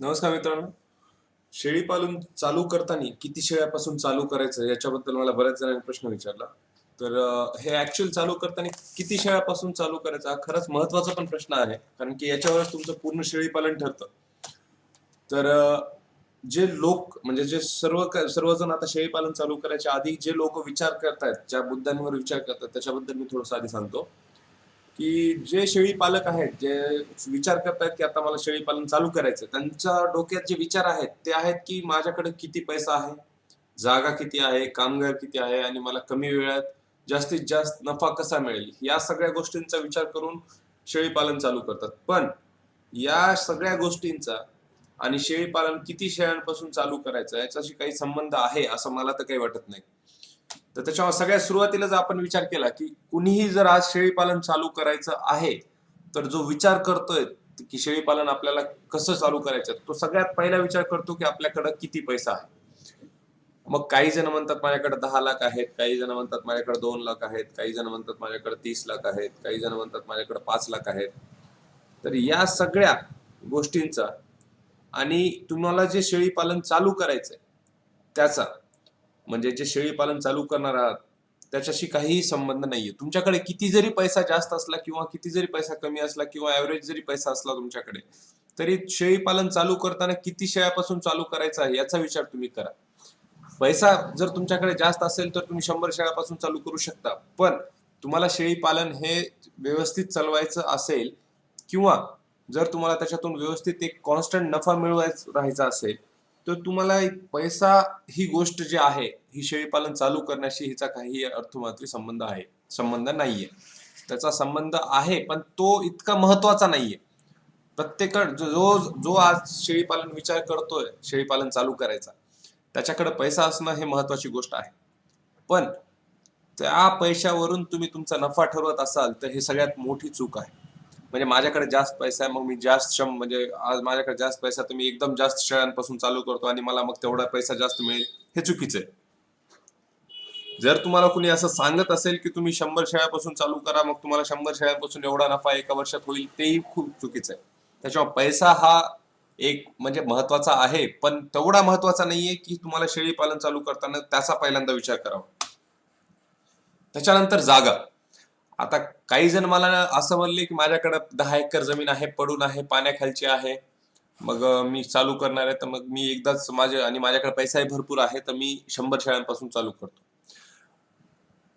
नमस्कार मित्रांनो. शेळी पालन चालू करताना किती शेळ्यापासून चालू करायचं याच्याबद्दल मला बऱ्याच जणांनी प्रश्न विचारला. तर हे ऍक्च्युअल चालू करताना किती शेळ्यापासून चालू करायचं हा खरंच महत्त्वाचा पण प्रश्न आहे कारण की याच्यावरच तुमचं पूर्ण शेळी पालन ठरतं. तर जे लोक म्हणजे जे सर्व सर्वजण आता शेळी पालन चालू करायच्या आधी जे लोक विचार करतायत ज्या मुद्द्यांवर विचार करतात त्याच्याबद्दल मी थोडंसं आधी सांगतो. की जे शेळी पालक आहेत जे विचार करतायत की आता मला शेळी पालन चालू करायचं त्यांच्या डोक्यात जे विचार आहेत ते आहेत की माझ्याकडे किती पैसा आहे जागा किती आहे कामगार किती आहे आणि मला कमी वेळात जास्तीत जास्त नफा कसा मिळेल या सगळ्या गोष्टींचा विचार करून शेळी पालन चालू करतात. पण या सगळ्या गोष्टींचा आणि शेळी पालन किती शेळ्यांपासून चालू करायचं याच्याशी काही संबंध आहे असं मला तर काही वाटत नाही. तर त्याच्यावर सगळ्यात सुरुवातीला जर आपण विचार केला की कुणीही जर आज शेळी पालन चालू करायचं आहे तर जो विचार करतोय की शेळी पालन आपल्याला कसं चालू करायचं तो सगळ्यात पहिला विचार करतो की आपल्याकडं किती पैसा आहे. मग काही जण म्हणतात माझ्याकडे दहा लाख आहेत काही जण म्हणतात माझ्याकडे दोन लाख आहेत काही जण म्हणतात माझ्याकडे तीस लाख आहेत काही जण म्हणतात माझ्याकडे पाच लाख आहेत. तर या सगळ्या गोष्टींचा आणि तुम्हाला जे शेळी पालन चालू करायचंय त्याचा म्हणजे जे शेळी पालन चालू करणार आहात त्याच्याशी काहीही संबंध नाहीये. तुमच्याकडे किती जरी पैसा जास्त असला किंवा किती जरी पैसा कमी असला किंवा ऍव्हरेज जरी पैसा असला तुमच्याकडे तरी शेळी पालन चालू करताना किती शेळ्यापासून चालू करायचं आहे याचा विचार तुम्ही करा. पैसा जर तुमच्याकडे जास्त असेल तर तुम्ही शंभर शेळ्यापासून चालू करू शकता. पण तुम्हाला शेळी पालन हे व्यवस्थित चालवायचं असेल किंवा जर तुम्हाला त्याच्यातून व्यवस्थित एक कॉन्स्टंट नफा मिळवायचा राहायचा असेल तर तुम्हाला एक पैसा ही गोष्ट जी आहे ही शेळीपालन चालू करण्याशी हिचा काही अर्थमात्री संबंध आहे संबंध नाहीये. त्याचा संबंध आहे पण तो इतका महत्त्वाचा नाहीये. प्रत्येक जो जो आज शेळीपालन विचार करतोय शेळीपालन चालू करायचा त्याच्याकडे पैसा असणं हे महत्वाची गोष्ट आहे. पण त्या पैशावरून तुम्ही तुमचा नफा ठरवत असाल तर हे सगळ्यात मोठी चूक आहे. म्हणजे माझ्याकडे जास्त पैसा आहे मग मी जास्त श्रम म्हणजे आज माझ्याकडे जास्त पैसा तर मी एकदम जास्त शेळ्यांपासून चालू करतो आणि मला मग तेवढा पैसा जास्त मिळेल हे चुकीचं आहे. जर तुम्हाला कुणी असं सांगत असेल की तुम्ही शंभर शेळ्यापासून चालू करा मग तुम्हाला शंभर शेळ्यापासून एवढा नफा एका वर्षात होईल तेही खूप चुकीचं आहे. त्याच्यामुळे पैसा हा एक म्हणजे महत्त्वाचा आहे पण तेवढा महत्त्वाचा नाहीये की तुम्हाला शेळी पालन चालू करताना त्याचा पहिल्यांदा विचार करावा. त्याच्यानंतर जागा. आता काही जण मला असं म्हणले की माझ्याकडे दहा एकर जमीन आहे पडून आहे पाण्याखालची आहे. मग मी चालू करणार आहे तर मग मी एकदाच माझे आणि माझ्याकडे पैसाही भरपूर आहे तर मी शंभर शेळ्यांपासून चालू करतो.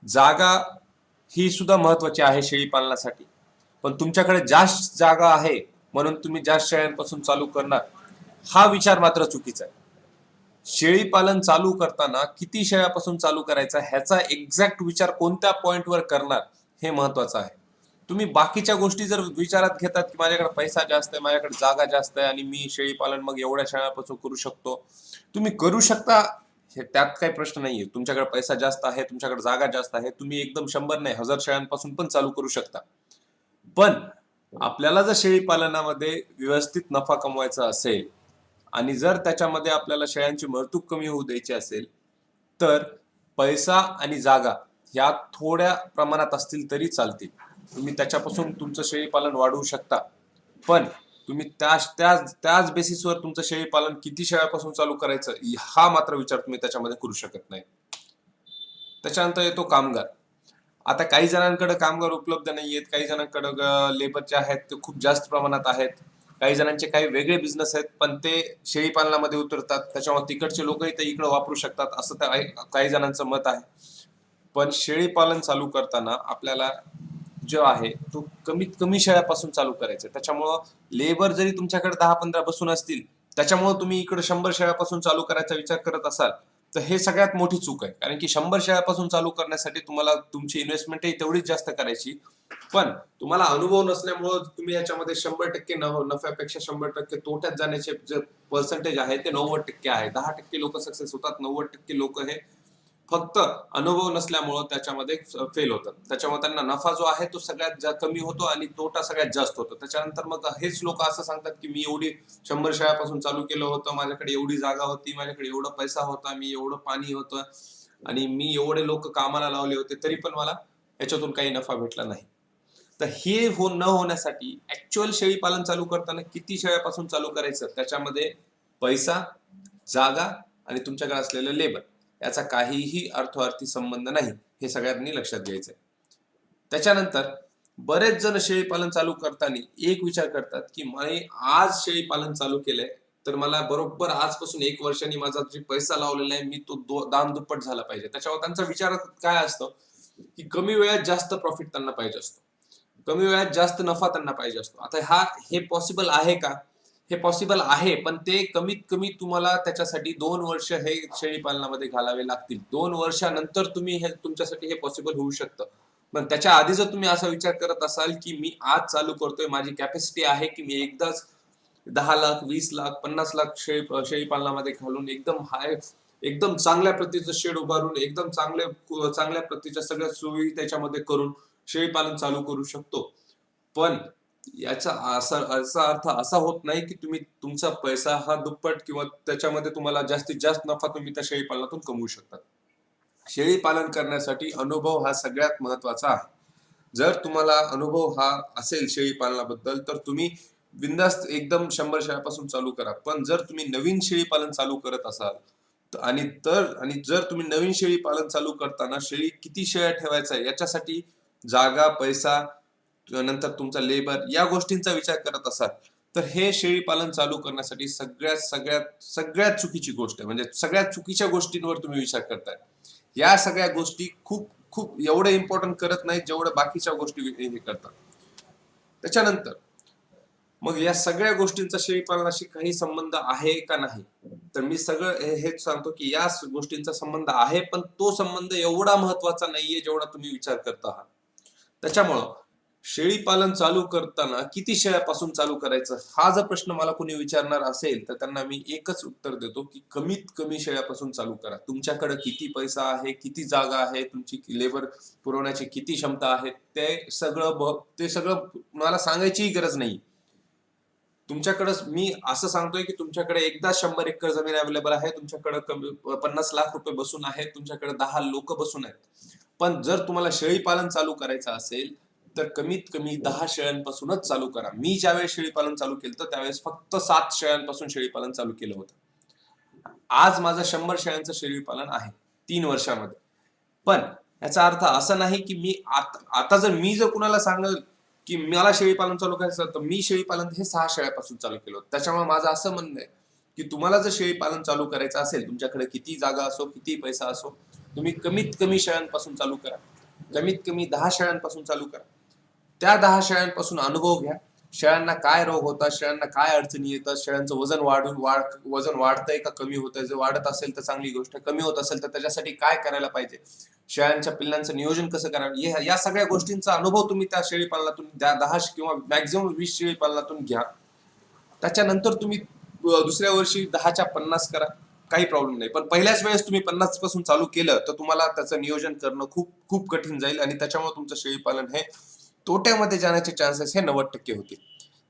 जागा ही सुद्धा महत्वाची आहे शेळी पालनासाठी. पण तुमच्याकडे जास्त जागा आहे म्हणून तुम्ही जास्त शेळ्यांपासून चालू करणार हा विचार मात्र चुकीचा आहे. शेळी पालन चालू करताना किती शेळ्यापासून चालू करायचा ह्याचा एक्झॅक्ट विचार कोणत्या पॉइंटवर करणार हे महत्वाचं आहे. तुम्ही बाकीच्या गोष्टी जर विचारात घेतात की माझ्याकडे पैसा जास्त आहे माझ्याकडे जागा जास्त आहे आणि मी शेळी पालन मग एवढ्या शेळ्यापासून करू शकतो तुम्ही करू शकता? हे त्यात काही प्रश्न नाहीये. तुमच्याकडे पैसा जास्त आहे तुमच्याकडे जागा जास्त आहे तुम्ही एकदम शंभर नाही हजार शेळ्यांपासून पण चालू करू शकता. पण आपल्याला जर शेळी पालनामध्ये व्यवस्थित नफा कमवायचा असेल आणि जर त्याच्यामध्ये आपल्याला शेळ्यांची मरतूक कमी होऊ द्यायची असेल तर पैसा आणि जागा ह्या थोड्या प्रमाणात असतील तरी चालतील. तुम्ही त्याच्यापासून तुमचं शेळीपालन वाढवू शकता. पण तुम्ही त्या त्याच त्याच बेसिसवर तुमचं शेळीपालन किती शेळ्यापासून चालू करायचं हा मात्र विचार तुम्ही त्याच्यामध्ये करू शकत नाही. त्याच्यानंतर येतो कामगार. आता काही जणांकडे कामगार उपलब्ध नाही आहेत काही जणांकडे लेबर जे आहेत ते खूप जास्त प्रमाणात आहेत. काही जणांचे काही वेगळे बिझनेस आहेत पण ते शेळी पालनामध्ये उतरतात. त्याच्यामुळे तिकडचे लोकही ते इकडे वापरू शकतात असं काही जणांचं मत आहे. पण शेळी पालन चालू करताना आपल्याला जो आहे तो कमीत कमी शेळ्यापासून चालू करायचा आहे. त्याच्यामुळं लेबर जरी तुमच्याकडे दहा पंधरा बसून असतील त्याच्यामुळे तुम्ही इकडे शंभर शेळ्यापासून चालू करायचा विचार करत असाल तर हे सगळ्यात मोठी चूक आहे. कारण की शंभर शेळ्यापासून चालू करण्यासाठी तुम्हाला तुमची इन्व्हेस्टमेंटही तेवढीच जास्त करायची. पण तुम्हाला अनुभव नसल्यामुळं तुम्ही याच्यामध्ये शंभर टक्के नफ्यापेक्षा शंभर टक्के तोट्यात जाण्याचे जे पर्सेंटेज आहे ते नव्वद टक्के आहे. दहा टक्के लोक सक्सेस होतात नव्वद टक्के लोक हे फक्त अनुभव नसल्यामुळं त्याच्यामध्ये फेल होतात त्याच्यामुळे त्यांना नफा जो आहे तो सगळ्यात कमी होतो आणि तोटा सगळ्यात जास्त होतो. त्याच्यानंतर मग हेच लोक असं सांगतात की मी एवढी शंभर शाळापासून चालू केलं होतं माझ्याकडे एवढी जागा होती माझ्याकडे एवढा पैसा होता मी एवढं पाणी होतं आणि मी एवढे लोक कामाला लावले होते तरी पण मला याच्यातून काही नफा भेटला नाही. तर हे हो न होण्यासाठी ऍक्च्युअल शेळीपालन चालू करताना किती शेळ्यापासून चालू करायचं? त्याच्यामध्ये पैसा जागा आणि तुमच्याकडे असलेलं लेबर याचा काहीही अर्थार्थी संबंध नाही हे सगळ्यांनी लक्षात घ्यायचंय. त्याच्यानंतर बरेच जण शेळी पालन चालू करताना एक विचार करतात की मी आज शेळी पालन चालू केलंय तर मला बरोबर आजपासून एक वर्षांनी माझा जे पैसा लावलेला आहे मी तो दो- दाम दुप्पट झाला पाहिजे. त्याच्यावर त्यांचा विचार काय असतो? की कमी वेळात जास्त प्रॉफिट त्यांना पाहिजे असतो. कमी वेळात जास्त नफा त्यांना पाहिजे असतो. आता हा हे पॉसिबल आहे का? हे पॉसिबल आहे पण ते कमीत कमी तुम्हाला त्याच्यासाठी दोन वर्ष हे शेळी पालनामध्ये घालावे लागतील. दोन वर्षानंतर तुम्ही हे तुमच्यासाठी हे पॉसिबल होऊ शकतं. पण त्याच्या आधी जर तुम्ही असा विचार करत असाल की मी आज चालू करतोय माझी कॅपॅसिटी आहे की मी एकदाच दहा लाख वीस लाख पन्नास लाख शेळी शेळी पालनामध्ये घालून एकदम हाय एकदम चांगल्या प्रतीचं शेड उभारून एकदम चांगल्या चांगल्या प्रतीच्या सगळ्या सोयी त्याच्यामध्ये करून शेळी पालन चालू करू शकतो. पण याचा असा असा अर्थ असा होत नाही की तुम्ही तुमचा पैसा हा दुप्पट किंवा त्याच्यामध्ये तुम्हाला जास्तीत जास्त नफा तुम्ही त्या शेळी पालनातून कमवू शकता शेळी पालन करण्यासाठी अनुभव हा सगळ्यात महत्त्वाचा आहे. जर तुम्हाला अनुभव हा असेल शेळी पालनाबद्दल तर तुम्ही बिंदास्त एकदम शंभर शेळ्यापासून चालू करा. पण जर तुम्ही नवीन शेळी पालन चालू करत असाल आणि तर आणि जर तुम्ही नवीन शेळी पालन चालू करताना शेळी किती शेळ्या ठेवायचा आहे याच्यासाठी जागा पैसा नंतर तुमचा लेबर या गोष्टींचा विचार करत असाल तर हे शेळी पालन चालू करण्यासाठी सगळ्यात सगळ्यात सगळ्यात चुकीची गोष्ट आहे. म्हणजे सगळ्यात चुकीच्या गोष्टींवर तुम्ही विचार करताय. या सगळ्या गोष्टी खूप खूप एवढं इम्पॉर्टंट करत नाही जेवढं बाकीच्या गोष्टी हे करतात. त्याच्यानंतर मग या सगळ्या गोष्टींचा शेळी पालनाशी काही संबंध आहे का नाही? तर मी सगळं हे- हेच सांगतो की या गोष्टींचा संबंध आहे पण तो संबंध एवढा महत्त्वाचा नाहीये जेवढा तुम्ही विचार करत आहात. त्याच्यामुळं शेळी पालन चालू करताना किती शेळ्यापासून चालू करायचं? हा जर प्रश्न मला कोणी विचारणार असेल तर त्यांना मी एकच उत्तर देतो की कमीत कमी शेळ्यापासून चालू करा. तुमच्याकडे किती पैसा आहे किती जागा आहे तुमची लेबर पुरवण्याची किती क्षमता आहे ते सगळं ब- ते सगळं मला सांगायचीही गरज नाही. तुमच्याकडे मी असं सांगतोय की तुमच्याकडे एकदा शंभर एकर जमीन अवेलेबल आहे तुमच्याकडे कमी पन्नास लाख रुपये बसून आहेत तुमच्याकडे दहा लोक बसून आहेत. पण जर तुम्हाला शेळी पालन चालू करायचं असेल तर कमीत कमी दहा शेळ्यांपासूनच चालू करा. मी ज्यावेळेस शेळी पालन चालू केलं तर त्यावेळेस फक्त सात शेळ्यांपासून शेळी पालन चालू केलं होतं. आज माझं शंभर शेळ्यांचं शेळी पालन आहे तीन वर्षामध्ये. पण याचा अर्थ असा नाही की मी आता आता जर मी जर कुणाला सांगल की मला शेळी पालन चालू करायचं तर मी शेळी पालन हे सहा शेळ्यापासून चालू केलं होतं. त्याच्यामुळे माझं असं म्हणणं आहे की तुम्हाला जर शेळी पालन चालू करायचं असेल तुमच्याकडे किती जागा असो किती पैसा असो तुम्ही कमीत कमी शेळ्यांपासून चालू करा. कमीत कमी दहा शेळ्यांपासून चालू करा. त्या दहा शेळ्यांपासून अनुभव घ्या. शेळ्यांना काय रोग होतात शेळ्यांना काय अडचणी येतात शेळ्यांचं वजन वाढून वाढ वजन वाढतंय का कमी होतंय? जर वाढत असेल तर चांगली गोष्ट कमी होत असेल तर त्याच्यासाठी काय करायला पाहिजे? शेळ्यांच्या पिल्लांचं नियोजन कसं करावं? या सगळ्या गोष्टींचा अनुभव तुम्ही त्या शेळीपालनातून द्या दहा किंवा मॅक्झिमम वीस शेळी पालनातून घ्या. त्याच्यानंतर तुम्ही दुसऱ्या वर्षी दहाच्या पन्नास करा. काही प्रॉब्लेम नाही. पण पहिल्याच वेळेस तुम्ही पन्नासपासून चालू केलं तर तुम्हाला त्याचं नियोजन करणं खूप खूप कठीण जाईल आणि त्याच्यामुळे तुमचं शेळीपालन हे तोट्यामध्ये जाण्याचे चान्सेस हे नव्वद टक्के होतील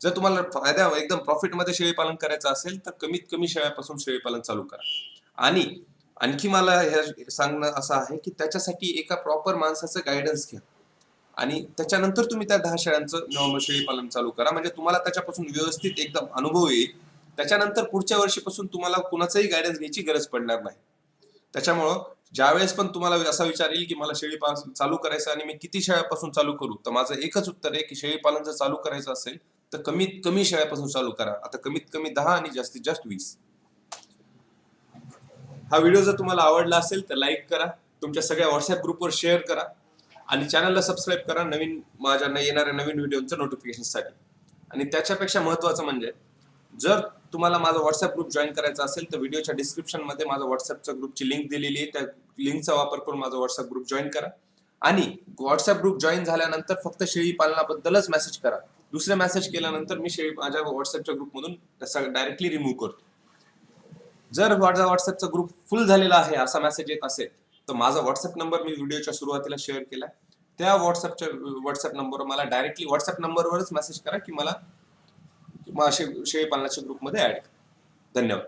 जर तुम्हाला फायदा एकदम प्रॉफिटमध्ये शेळी पालन करायचं असेल तर कमीत कमी शेळ्यापासून शेळीपालन चालू करा. आणि आणखी मला हे सांगणं असं आहे की त्याच्यासाठी एका प्रॉपर माणसाचं गायडन्स घ्या. आणि त्याच्यानंतर तुम्ही त्या दहा शेळ्यांचं नॉर्मल चालू करा. म्हणजे तुम्हाला त्याच्यापासून व्यवस्थित एकदम अनुभव येईल. त्याच्यानंतर पुढच्या वर्षीपासून तुम्हाला कुणाचंही गायडन्स घ्यायची गरज पडणार नाही. त्याच्यामुळं ज्यावेळेस पण तुम्हाला असा विचार येईल की मला शेळीपालन चालू करायचं आणि मी किती शेळ्यापासून चालू करू तर माझं एकच उत्तर आहे की शेळी पालन जर चालू करायचं असेल तर कमीत कमी शेळ्यापासून चालू करा. आता कमीत कमी दहा आणि जास्तीत जास्त वीस. हा व्हिडिओ जर तुम्हाला आवडला असेल तर लाईक करा तुमच्या सगळ्या व्हॉट्सअप ग्रुपवर शेअर करा आणि चॅनलला सबस्क्राईब करा नवीन माझ्या येणाऱ्या नवीन व्हिडिओचं नोटिफिकेशनसाठी आणि त्याच्यापेक्षा महत्वाचं म्हणजे जर तुम्हाला माझा व्हॉट्सअप ग्रुप जॉईन करायचा असेल तर व्हिडिओच्या डिस्क्रिप्शनमध्ये माझा व्हॉट्सअपच्या ग्रुपची लिंक दिलेली आहे. त्या लिंकचा वापर करून माझा व्हॉट्सअप ग्रुप जॉईन करा. आणि व्हॉट्सअप ग्रुप जॉईन झाल्यानंतर फक्त शेळी पालनाबद्दलच मेसेज करा. दुसरे मेसेज केल्यानंतर मी शेळी माझ्या व्हॉट्सअपच्या ग्रुपमधून डायरेक्टली रिमूव्ह करतो. जर माझा व्हॉट्सअपचा ग्रुप फुल झालेला आहे असा मेसेज येत असेल तर माझा व्हॉट्सअप नंबर मी व्हिडिओच्या सुरुवातीला शेअर केला त्या व्हॉट्सअपच्या व्हॉट्सअप नंबरवर मला डायरेक्टली व्हॉट्सअप नंबरवरच मेसेज करा की मला शे- शेळी पालनाच्या ग्रुपमध्ये ऍड करा. धन्यवाद.